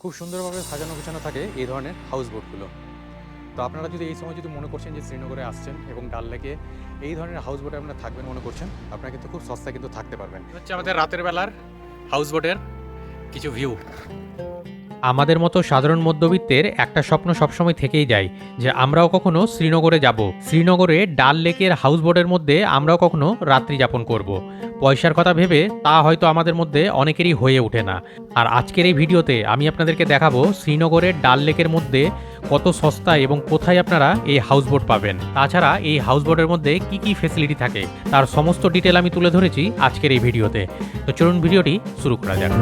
খুব সুন্দরভাবে সাজানো গোছানো থাকে এই ধরনের হাউস বোটগুলো তো আপনারা যদি এই সময় যদি মনে করছেন যে শ্রীনগরে আসছেন এবং ডাল লেকে এই ধরনের হাউস বোটে আপনারা থাকবেন মনে করছেন, আপনারা কিন্তু খুব সস্তায় কিন্তু থাকতে পারবেন। হচ্ছে আমাদের রাতের বেলার হাউস বোটের কিছু ভিউ আমাদের মতো সাধারণ মধ্যবিত্তের একটা স্বপ্ন সবসময় থেকেই যায় যে আমরাও কখনো শ্রীনগরে যাব। শ্রীনগরে ডাল লেকের হাউসবোটের মধ্যে আমরাও কখনো রাত্রি যাপন করব। পয়সার কথা ভেবে তা হয়তো আমাদের মধ্যে অনেকেরই হয়ে ওঠে না। আর আজকের এই ভিডিওতে আমি আপনাদেরকে দেখাবো শ্রীনগরের ডাল লেকের মধ্যে কত সস্তায় এবং কোথায় আপনারা এই হাউসবোট পাবেন। তাছাড়া এই হাউসবোটের মধ্যে কি কি ফেসিলিটি থাকে তার সমস্ত ডিটেল আমি তুলে ধরেছি আজকের এই ভিডিওতে। তো চলুন ভিডিওটি শুরু করা যাক।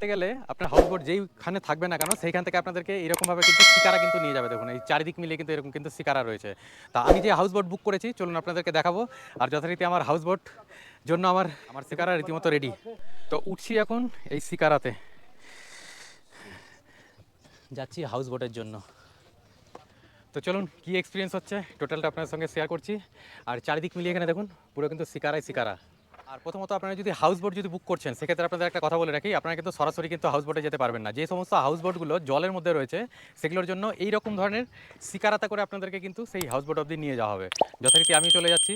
করতে গেলে আপনার হাউস বোট যেইখানে থাকবে না কেন, সেইখান থেকে আপনাদেরকে এরকমভাবে কিন্তু শিকারা কিন্তু নিয়ে যাবে। দেখুন, এই চারিদিক মিলিয়ে কিন্তু এরকম কিন্তু শিকারা রয়েছে। তা আমি যে হাউস বোট বুক করেছি, চলুন আপনাদেরকে দেখাবো। আর যথারীতি আমার হাউস বোট জন্য আমার আমার শিকারা রীতিমতো রেডি তো উঠছি এখন এই শিকারাতে। যাচ্ছি হাউস বোটের জন্য। তো চলুন, কি এক্সপিরিয়েন্স হচ্ছে? টোটালটা আপনার সঙ্গে শেয়ার করছি। আর চারিদিক মিলিয়ে এখানে দেখুন, পুরো কিন্তু শিকারাই শিকারা। আর প্রথমত আপনারা যদি হাউস বোট যদি বুক করছেন সেক্ষেত্রে আপনাদের একটা কথা বলে রাখি আপনারা কিন্তু সরাসরি কিন্তু হাউস বোটে যেতে পারবেন না যে সমস্ত হাউস বোটগুলো জলের মধ্যে রয়েছে সেগুলোর জন্য এই রকম ধরনের শিকারাতা করে আপনাদেরকে কিন্তু সেই হাউস বোট অবধি নিয়ে যাওয়া হবে যথারীতি আমি চলে যাচ্ছি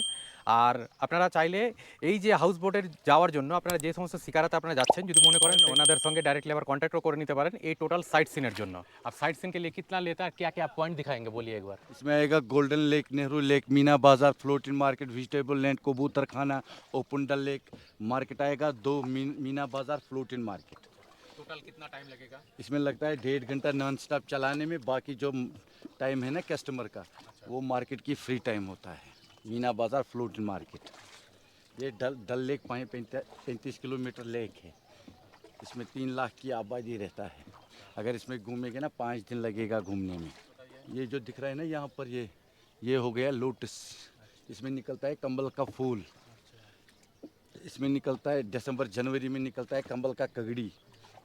আর আপনারা চাইলে এই যে হাউস বোটের যাওয়ার জন্য আপনারা যে সমস্ত শিকারাতে আপনারা যাচ্ছেন যদি মনে করেন ওনাদের সঙ্গে ডাইরেক্টলি আবার কন্ট্যাক্টও করে নিতে পারেন এই টোটাল সাইট সিনের জন্য আর সাইট সিন के लिए कितना लेता है क्या क्या पॉइंट दिखाएंगे बोलिए एक बार इसमें आएगा golden lake Nehru lake Meena Bazaar floating market vegetable land कबूतर खाना ओपन डल लेक मार्केट आएगा दो mean- Meena Bazaar floating market total कितना टाइम लगेगा? इसमें लगता है डेढ़ घंटा नॉन स्टॉप चलाने में बाकी जो टाइम है ना कस्टमर का अच्छा। वो मार्केट की फ्री टाइम होता है। मीना बाज़ार फ्लोटिंग मार्केट ये डल डल लेक पैंतीस किलोमीटर लेक है। इसमें तीन लाख की आबादी रहता है। अगर इसमें घूमेंगे ना पाँच दिन लगेगा घूमने में। ये जो दिख रहा है ना यहाँ पर ये ये हो गया लोटस इसमें निकलता है कंबल का फूल। इसमें निकलता है, दिसंबर, जनवरी में निकलता है कंबल का कगड़ी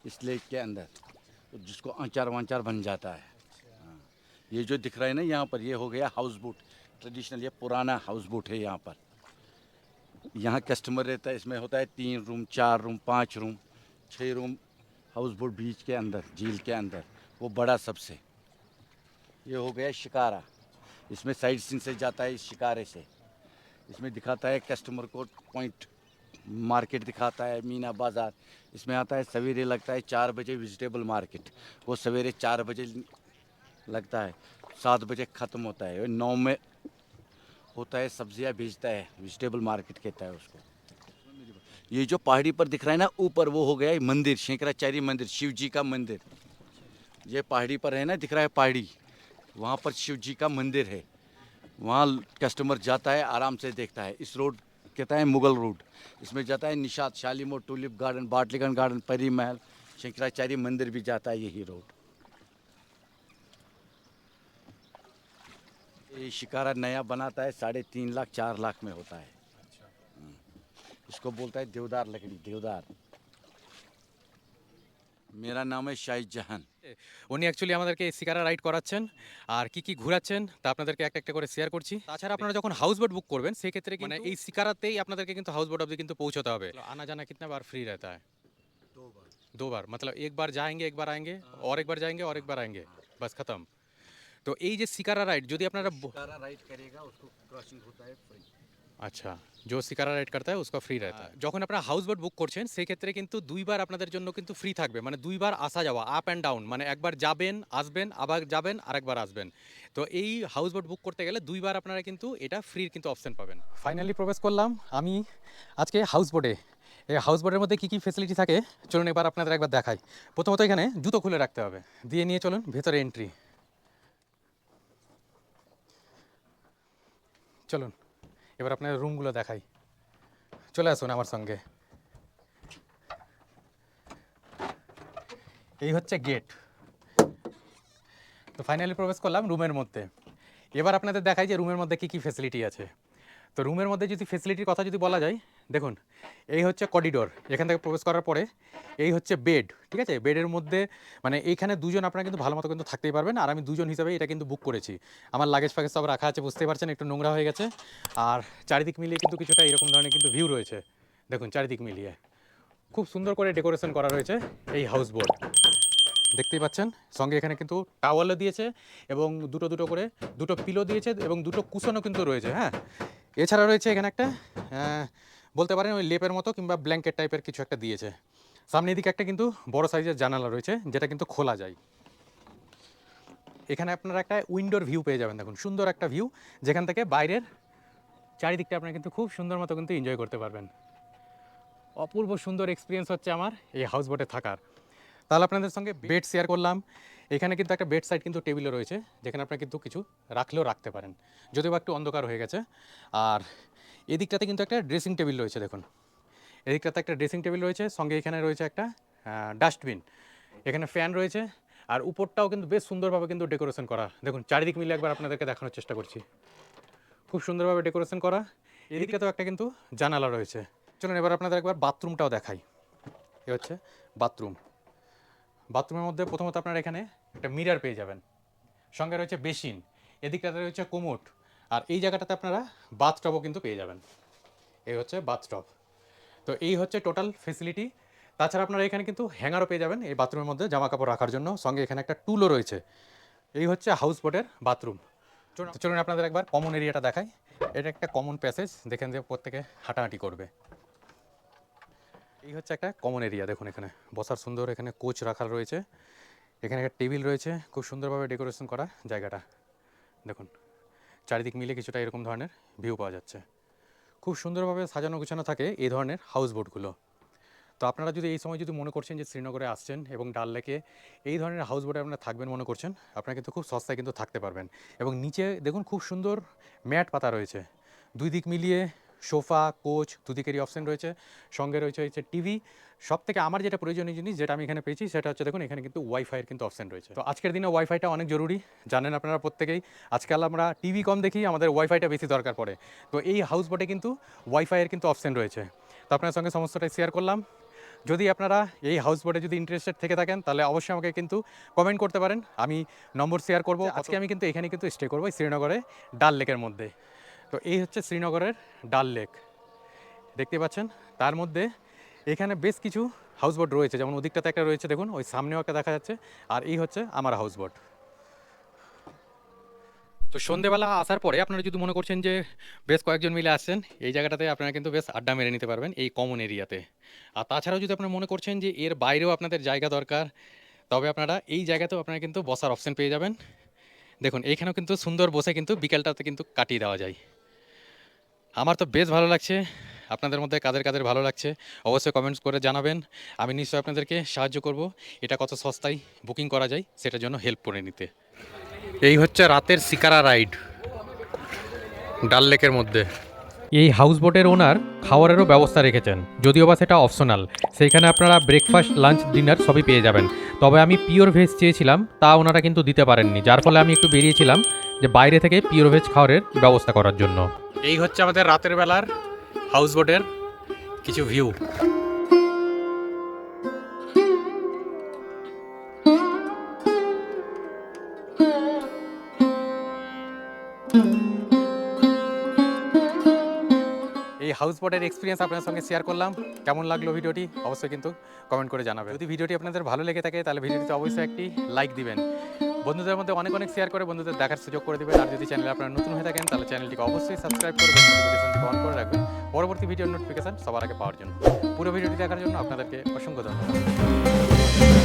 इस लेक के अंदर, जिसको आंचार वांचार बन जाता है। हाँ। ये जो दिख रहा है ना यहाँ पर, ये हो गया हाउस बोट ट्रेडिशनल ये पुराना हाउस बोट है यहाँ पर। यहाँ कस्टमर रहता है, इसमें होता है तीन रूम चार रूम पाँच रूम छः रूम हाउस बोट बीच के अंदर, झील के अंदर, वो बड़ा सबसे। ये हो गया शिकारा। इसमें साइड सीन से जाता है इस शिकारे से। इसमें दिखाता है कस्टमर को पॉइंट मार्केट दिखाता है, मीना बाज़ार। इसमें आता है, सवेरे लगता है चार बजे वेजिटेबल मार्केट वो सवेरे चार बजे लगता है, सात बजे ख़त्म होता है। नौ में होता है, सब्ज़ियाँ बेचता है वेजिटेबल मार्केट कहता है उसको। ये जो पहाड़ी पर दिख रहा है ना, ऊपर वो हो गया है मंदिर, शंकराचार्य मंदिर शिव जी का मंदिर। ये पहाड़ी पर है ना, दिख रहा है पहाड़ी। वहाँ पर शिव जी का मंदिर है। वहाँ कस्टमर जाता है, आराम से देखता है। इस रोड कहता है मुगल रूट। इसमें जाता है निषाद शालीमोर टूलिप गार्डन बाटलीगंज गार्डन परी महल शंकराचार्य मंदिर भी जाता है यही रोड ये शिकारा नया बनाता है साढ़े तीन लाख चार लाख में होता है। हम्म। इसको बोलता है देवदार लकड़ी देवदार। मेरा नाम है शाहिद जहान উনি অ্যাকচুয়ালি আমাদেরকে এই শিকারা রাইড করাচ্ছেন আর কি কি ঘোরাচ্ছেন তা আপনাদেরকে একটা একটা করে শেয়ার করছি তাছাড়া আপনারা যখন হাউস বোট বুক করবেন সেই ক্ষেত্রে মানে এই শিকারাতেই আপনাদেরকে কিন্তু হাউস বোট অবধি কিন্তু পৌঁছতে হবে आना जाना कितना बार फ्री रहता है दो बार दो बार मतलब एक बार जाएंगे एक बार आएंगे और एक बार जाएंगे और एक बार आएंगे बस खत्म তো এই যে শিকারা রাইড যদি আপনারা ব- शिकारा राइड करेगा उसको क्रॉसिंग होता है फ्री আচ্ছা যে শিকারা রাইড করতে হয় উসকা ফ্রি হ্যাঁ। রাখা যখন আপনারা হাউস বোট বুক করছেন সেক্ষেত্রে কিন্তু দুইবার আপনাদের জন্য কিন্তু ফ্রি থাকবে। মানে দুইবার আসা যাওয়া আপ অ্যান্ড ডাউন মানে একবার যাবেন আসবেন আবার যাবেন আরেকবার আসবেন। তো এই হাউস বোট বুক করতে গেলে দুইবার আপনারা কিন্তু এটা ফ্রির কিন্তু অপশন পাবেন। ফাইনালি প্রবেশ করলাম। আমি আজকে হাউস বোটে এই হাউস বোটের মধ্যে কী কী ফেসিলিটি থাকে চলুন এবার আপনাদের একবার দেখাই। প্রথমত এখানে জুতো খুলে রাখতে হবে। দিয়ে নিয়ে চলুন ভেতরে এন্ট্রি চলুন। এবার আপনার রুমগুলো দেখাই। চলে আসুন আমার সঙ্গে। এই হচ্ছে গেট তো ফাইনালি প্রবেশ করলাম রুমের মধ্যে। এবার আপনাদের দেখাই যে রুমের মধ্যে কী কী ফেসিলিটি আছে। তো রুমের মধ্যে যদি ফেসিলিটির কথা যদি বলা যায় দেখুন, এই হচ্ছে করিডোর এখান থেকে প্রবেশ করার পরে এই হচ্ছে বেড ঠিক আছে? বেডের মধ্যে মানে এইখানে দুজন আপনারা কিন্তু ভালো মতো কিন্তু থাকতেই পারবেন, আর আমি দুজন হিসাবে এটা কিন্তু বুক করেছি। আমার লাগেজ ফ্যাগেজ সব রাখা আছে, বুঝতেই পারছেন, একটু নোংরা হয়ে গেছে, আর চারিদিক মিলিয়ে কিন্তু কিছুটা এরকম ধরনের কিন্তু ভিউ রয়েছে। দেখুন, চারিদিক মিলিয়ে। খুব সুন্দর করে ডেকোরেশন করা রয়েছে এই হাউস বোট দেখতেই পাচ্ছেন, সঙ্গে এখানে কিন্তু টাওয়ালও দিয়েছে, এবং দুটো দুটো করে, দুটো পিলো দিয়েছে, এবং দুটো কুশনও কিন্তু রয়েছে হ্যাঁ? এছাড়া রয়েছে এখানে একটা বলতে পারেন ওই লেপের মতো কিংবা ব্ল্যাঙ্কেট টাইপের কিছু একটা দিয়েছে। সামনের দিকে একটা কিন্তু বড় সাইজের জানালা রয়েছে, যেটা কিন্তু খোলা যায়। এখানে আপনারা একটা উইন্ডোর ভিউ পেয়ে যাবেন, দেখুন, সুন্দর একটা ভিউ যেখান থেকে বাইরের চারিদিকটা আপনারা কিন্তু খুব সুন্দর মতো কিন্তু এনজয় করতে পারবেন। অপূর্ব সুন্দর এক্সপিরিয়েন্স হচ্ছে আমার এই হাউস বোটে থাকার। তাহলে আপনাদের সঙ্গে বেড শেয়ার করলাম। এখানে কিন্তু একটা বেড সাইড কিন্তু টেবিলও রয়েছে, যেখানে আপনারা কিন্তু কিছু রাখলেও রাখতে পারেন। যদিও একটু অন্ধকার হয়ে গেছে, আর এদিকটাতে কিন্তু একটা ড্রেসিং টেবিল রয়েছে, দেখুন। এদিকটাতে একটা ড্রেসিং টেবিল রয়েছে, সঙ্গে এখানে রয়েছে একটা ডাস্টবিন এখানে ফ্যান রয়েছে, আর উপরটাও কিন্তু বেশ সুন্দরভাবে কিন্তু ডেকোরেশন করা। দেখুন, চারিদিক মিলে একবার আপনাদেরকে দেখানোর চেষ্টা করছি। খুব সুন্দরভাবে ডেকোরেশন করা। এদিকটাতেও একটা কিন্তু জানালা রয়েছে। চলুন, এবার আপনাদের একবার বাথরুমটাও দেখাই। এ হচ্ছে বাথরুম বাথরুমের মধ্যে প্রথমত আপনারা এখানে একটা মিরার পেয়ে যাবেন। সঙ্গে রয়েছে বেসিন এদিকটাতে রয়েছে কোমোট। আর এই জায়গাটাতে আপনারা বাথটবও কিন্তু পেয়ে যাবেন। এই হচ্ছে বাথটব তো এই হচ্ছে টোটাল ফেসিলিটি তাছাড়া আপনারা এখানে কিন্তু হ্যাঙ্গারও পেয়ে যাবেন এই বাথরুমের মধ্যে জামা কাপড় রাখার জন্য। সঙ্গে এখানে একটা টুলও রয়েছে। এই হচ্ছে হাউস বোটের বাথরুম চলুন আপনাদের একবার কমন এরিয়াটা দেখাই। এটা একটা কমন প্যাসেজ দেখেন যে প্রত্যেকে হাঁটাহাঁটি করবে। এই হচ্ছে একটা কমন এরিয়া দেখুন এখানে বসার সুন্দর এখানে কোচ রাখা রয়েছে। এখানে একটা টেবিল রয়েছে। খুব সুন্দরভাবে ডেকোরেশন করা জায়গাটা। দেখুন। চারিদিক মিলে কিছুটা এরকম ধরনের ভিউ পাওয়া যাচ্ছে। খুব সুন্দরভাবে সাজানো গুছানো থাকে এই ধরনের হাউস বোটগুলো তো আপনারা যদি এই সময় যদি মনে করছেন যে শ্রীনগরে আসছেন এবং ডাল লেকে এই ধরনের হাউস বোটে আপনারা থাকবেন মনে করছেন, আপনারা কিন্তু খুব সস্তায় কিন্তু থাকতে পারবেন। এবং নিচে দেখুন খুব সুন্দর ম্যাট পাতা রয়েছে। দুই দিক মিলিয়ে সোফা কোচ দুদিকেরই অপশন রয়েছে। সঙ্গে রয়েছে হচ্ছে টিভি। সব থেকে আমার যেটা প্রয়োজনীয় জিনিস যেটা আমি এখানে পেয়েছি সেটা হচ্ছে দেখুন এখানে কিন্তু ওয়াইফাইয়ের কিন্তু অপশন রয়েছে। তো আজকের দিনে ওয়াইফাইটা অনেক জরুরি জানেন আপনারা প্রত্যেকেই। আজকাল আমরা টিভি কম দেখি আমাদের ওয়াইফাইটা বেশি দরকার পড়ে। তো এই হাউস বোটে কিন্তু ওয়াইফাইয়ের কিন্তু অপশন রয়েছে। তো আপনার সঙ্গে সমস্তটাই শেয়ার করলাম। যদি আপনারা এই হাউস বোটে যদি ইন্টারেস্টেড থেকে থাকেন তাহলে অবশ্যই আমাকে কিন্তু কমেন্ট করতে পারেন। আমি নম্বর শেয়ার করব। আজকে আমি কিন্তু এখানে কিন্তু স্টে করব শ্রীনগরে ডাল লেকের মধ্যে। তো এই হচ্ছে শ্রীনগরের ডাল লেক। দেখতে পাচ্ছেন, তার মধ্যে এখানে বেশ কিছু হাউস বোট রয়েছে। যেমন ওদিকটাতে একটা রয়েছে, দেখুন, ওই সামনেও একটা দেখা যাচ্ছে, আর এই হচ্ছে আমার হাউস বোট তো সন্ধেবেলা আসার পরে আপনারা যদি মনে করছেন যে বেশ কয়েকজন মিলে আসছেন, এই জায়গাটাতে আপনারা কিন্তু বেশ আড্ডা মেরে নিতে পারবেন এই কমন এরিয়াতে। আর তাছাড়াও যদি আপনারা মনে করছেন যে এর বাইরেও আপনাদের জায়গা দরকার, তবে আপনারা এই জায়গাতেও আপনারা কিন্তু বসার অপশন পেয়ে যাবেন। দেখুন, এইখানেও কিন্তু সুন্দর বসে কিন্তু বিকেলটাতে কিন্তু কাটিয়ে দেওয়া যায়। আমার তো বেশ ভালো লাগছে। আপনাদের মধ্যে কাদের কাদের ভালো লাগছে, অবশ্যই কমেন্টস করে জানাবেন। আমি নিশ্চয়ই আপনাদেরকে সাহায্য করব। এটা কত সস্তায় বুকিং করা যায়, সেটার জন্য হেল্প করে নিতে। এই হচ্ছে রাতের শিকারা রাইড ডাল লেকের মধ্যে। এই হাউস বোটের ওনার খাওয়ারেরও ব্যবস্থা রেখেছেন। যদিও বা সেটা অপশনাল সেইখানে আপনারা ব্রেকফাস্ট লাঞ্চ ডিনার সবই পেয়ে যাবেন। তবে আমি পিওর ভেজ চেয়েছিলাম তা ওনারা কিন্তু দিতে পারেননি। যার ফলে আমি একটু বেরিয়েছিলাম যে বাইরে থেকে পিওর ভেজ খাওয়ারের ব্যবস্থা করার জন্য। এই হচ্ছে আমাদের রাতের বেলার হাউস বোটের কিছু ভিউ এই হাউস বোটের এক্সপিরিয়েন্স আপনার সঙ্গে শেয়ার করলাম। কেমন লাগল ভিডিওটি? অবশ্যই কিন্তু কমেন্ট করে জানাবেন। যদি ভিডিওটি আপনাদের ভালো লেগে থাকে, তাহলে ভিডিওটিতে অবশ্যই একটি লাইক দিবেন। বন্ধুদের মধ্যে অনেক অনেক শেয়ার করে বন্ধুদের দেখার সুযোগ করে দেবেন। আর যদি চ্যানেলে আপনারা নতুন হয়ে থাকেন, তাহলে চ্যানেলটিকে অবশ্যই সাবস্ক্রাইব করবেন নোটিফিকেশনটি অন করে রাখবেন। পরবর্তী ভিডিওর নোটিফিকেশন সবার আগে পাওয়ার জন্য। পুরো ভিডিওটি দেখার জন্য আপনাদেরকে অসংখ্য ধন্যবাদ।